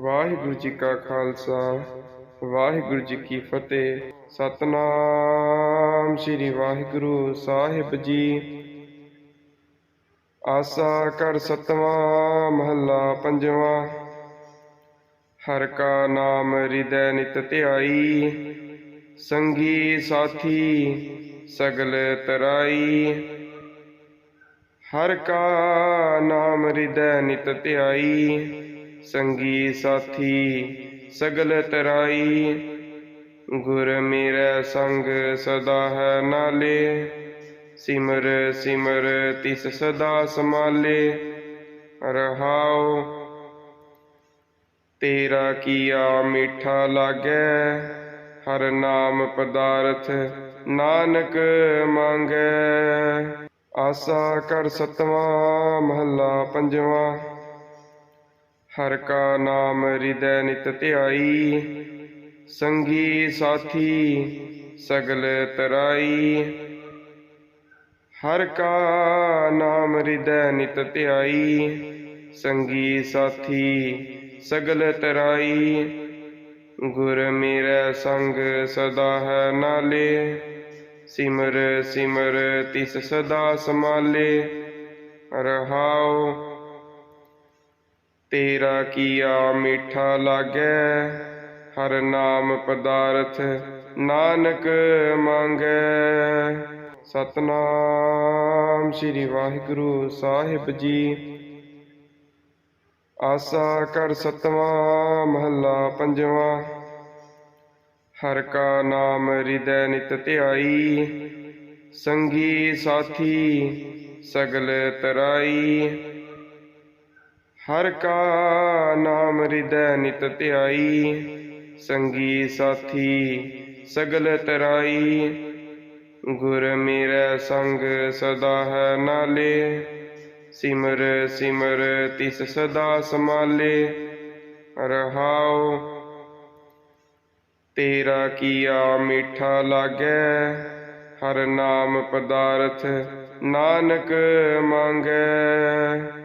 ਵਾਹਿਗੁਰੂ ਜੀ ਕਾ ਖਾਲਸਾ, ਵਾਹਿਗੁਰੂ ਜੀ ਕੀ ਫਤਿਹ। ਸਤਨਾਮ ਸ੍ਰੀ ਵਾਹਿਗੁਰੂ ਸਾਹਿਬ ਜੀ। ਆਸਾ ਕਰ ਸਤਵਾਂ, ਮਹੱਲਾ ਪੰਜਵਾਂ। ਹਰ ਕਾ ਨਾਮ ਹਿਰਦੈ ਨਿਤ ਧਿਆਈ। ਸੰਗੀ ਸਾਥੀ ਸਗਲ ਤਰਾਈ। ਹਰ ਕਾ ਨਾਮ ਹਿਰਦੈ ਨਿਤ ਧਿਆਈ। ਸੰਗੀ ਸਾਥੀ, ਸਗਲ ਤਰਾਈ। ਗੁਰ ਮੇਰਾ ਸੰਗ ਸਦਾ ਹੈ ਨਾਲੇ। ਸਿਮਰ ਸਿਮਰ ਤਿਸ ਸਦਾ ਸਮਾਲੇ ਰਹਾਉ, ਤੇਰਾ ਕੀਆ ਮਿੱਠਾ ਲਾਗੈ। ਹਰ ਨਾਮ ਪਦਾਰਥ ਨਾਨਕ ਮੰਗੈ। ਆਸਾ ਕਰ ਸਤਵਾਂ, ਮਹੱਲਾ ਪੰਜਵਾਂ। ਹਰ ਕਾ ਨਾਮ ਹਿਰਦੈ ਨਿਤ ਧਿਆਈ, ਸੰਗੀ ਸਾਥੀ ਸਗਲ ਤਰਾਈ। ਹਰ ਕਾ ਨਾਮ ਹਿਰਦੈ ਨਿਤ ਧਿਆਈ, ਸੰਗੀ ਸਾਥੀ ਸਗਲ ਤਰਾਈ। ਗੁਰ ਮੇਰਾ ਸੰਗ ਸਦਾ ਹੈ ਨਾਲੇ, ਸਿਮਰ ਸਿਮਰ ਤਿਸ ਸਦਾ ਸਮਾਲੇ ਰਹਾਓ ਤੇਰਾ ਕੀਆ ਮਿੱਠਾ ਲਾਗੈ, ਹਰ ਨਾਮ ਪਦਾਰਥ ਨਾਨਕ ਮੰਗੈ। ਸਤਨਾਮ ਸ੍ਰੀ ਵਾਹਿਗੁਰੂ ਸਾਹਿਬ ਜੀ। ਆਸਾ ਕਰ ਸਤਵਾਂ ਮਹੱਲਾ ਪੰਜਵਾਂ। ਹਰ ਕਾ ਨਾਮ ਹਿਰਦੈ ਨਿਤ ਧਿਆਈ, ਸੰਗੀ ਸਾਥੀ ਸਗਲ ਤਰਾਈ। ਹਰ ਕਾ ਨਾਮ ਹਿਰਦੈ ਨਿਤ ਧਿਆਈ, ਸੰਗੀ ਸਾਥੀ ਸਗਲ ਤਰਾਈ। ਗੁਰ ਮੇਰਾ ਸੰਗ ਸਦਾ ਹੈ ਨਾਲੇ, ਸਿਮਰ ਸਿਮਰ ਤਿਸ ਸਦਾ ਸਮਾਲੇ। ਰਹਾਉ, ਤੇਰਾ ਕੀਆ ਮਿੱਠਾ ਲਾਗੈ, ਹਰ ਨਾਮ ਪਦਾਰਥ ਨਾਨਕ ਮੰਗੈ।